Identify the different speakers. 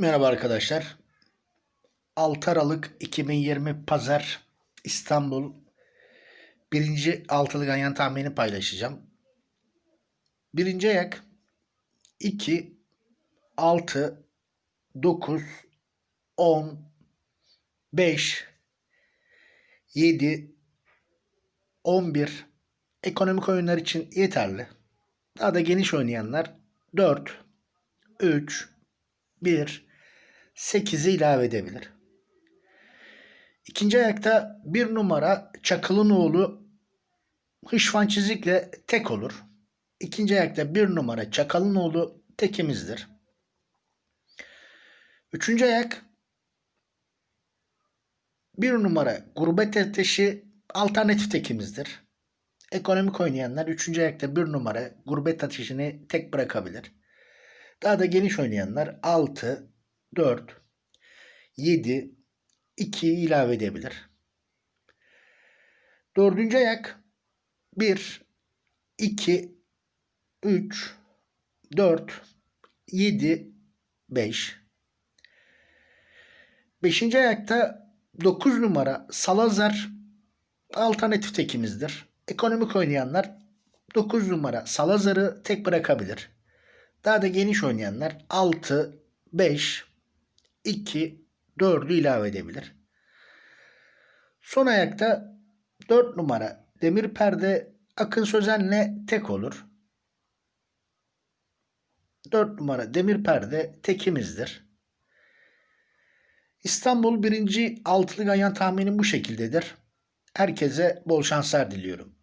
Speaker 1: Merhaba arkadaşlar. 6 Aralık 2020 Pazar İstanbul birinci altılı ganyan tahmini paylaşacağım. Birinci ayak 2, 6, 9, 10, 5, 7, 11 ekonomik oyunlar için yeterli. Daha da geniş oynayanlar 4, 3, 1, 8'i ilave edebilir. İkinci ayakta bir numara Çakıl'ın oğlu Hışvan çizikle tek olur. İkinci ayakta bir numara Çakal'ın oğlu tekimizdir. Üçüncü ayak bir numara Gurbet Ateşi alternatif tekimizdir. Ekonomik oynayanlar üçüncü ayakta bir numara Gurbet Ateşi'ni tek bırakabilir. Daha da geniş oynayanlar 6, 4, 7, 2 ilave edebilir. Dördüncü ayak 1, 2, 3, 4, 7, 5. Beşinci ayakta 9 numara Salazar alternatif tekimizdir. Ekonomik oynayanlar 9 numara Salazar'ı tek bırakabilir. Daha da geniş oynayanlar 6, 5, 2, 4'ü ilave edebilir. Son ayakta 4 numara Demir Perde Akın Sözen'le tek olur. 4 numara Demir Perde tekimizdir. İstanbul birinci altılı ganyan tahminim bu şekildedir. Herkese bol şanslar diliyorum.